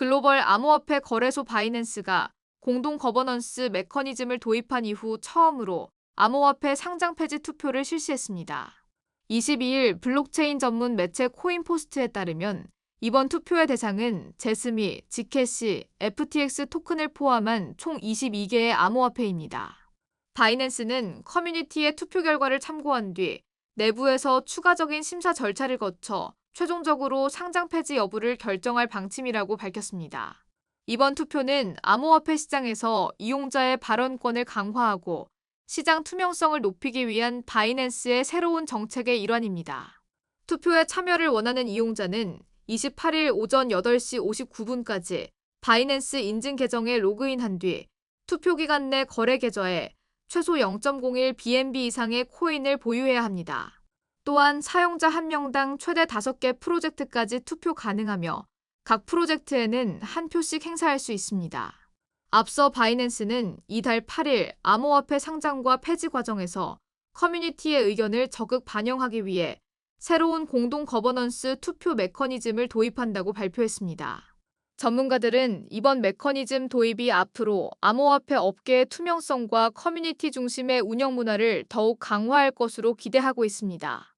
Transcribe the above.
글로벌 암호화폐 거래소 바이낸스가 공동 거버넌스 메커니즘을 도입한 이후 처음으로 암호화폐 상장 폐지 투표를 실시했습니다. 22일 블록체인 전문 매체 코인포스트에 따르면 이번 투표의 대상은 제스미, 지캐시, FTX 토큰을 포함한 총 22개의 암호화폐입니다. 바이낸스는 커뮤니티의 투표 결과를 참고한 뒤 내부에서 추가적인 심사 절차를 거쳐 최종적으로 상장 폐지 여부를 결정할 방침이라고 밝혔습니다. 이번 투표는 암호화폐 시장에서 이용자의 발언권을 강화하고 시장 투명성을 높이기 위한 바이낸스의 새로운 정책의 일환입니다. 투표에 참여를 원하는 이용자는 28일 오전 8시 59분까지 바이낸스 인증 계정에 로그인한 뒤 투표 기간 내 거래 계좌에 최소 0.01 BNB 이상의 코인을 보유해야 합니다. 또한 사용자 한 명당 최대 5개 프로젝트까지 투표 가능하며 각 프로젝트에는 한 표씩 행사할 수 있습니다. 앞서 바이낸스는 이달 8일 암호화폐 상장과 폐지 과정에서 커뮤니티의 의견을 적극 반영하기 위해 새로운 공동 거버넌스 투표 메커니즘을 도입한다고 발표했습니다. 전문가들은 이번 메커니즘 도입이 앞으로 암호화폐 업계의 투명성과 커뮤니티 중심의 운영 문화를 더욱 강화할 것으로 기대하고 있습니다.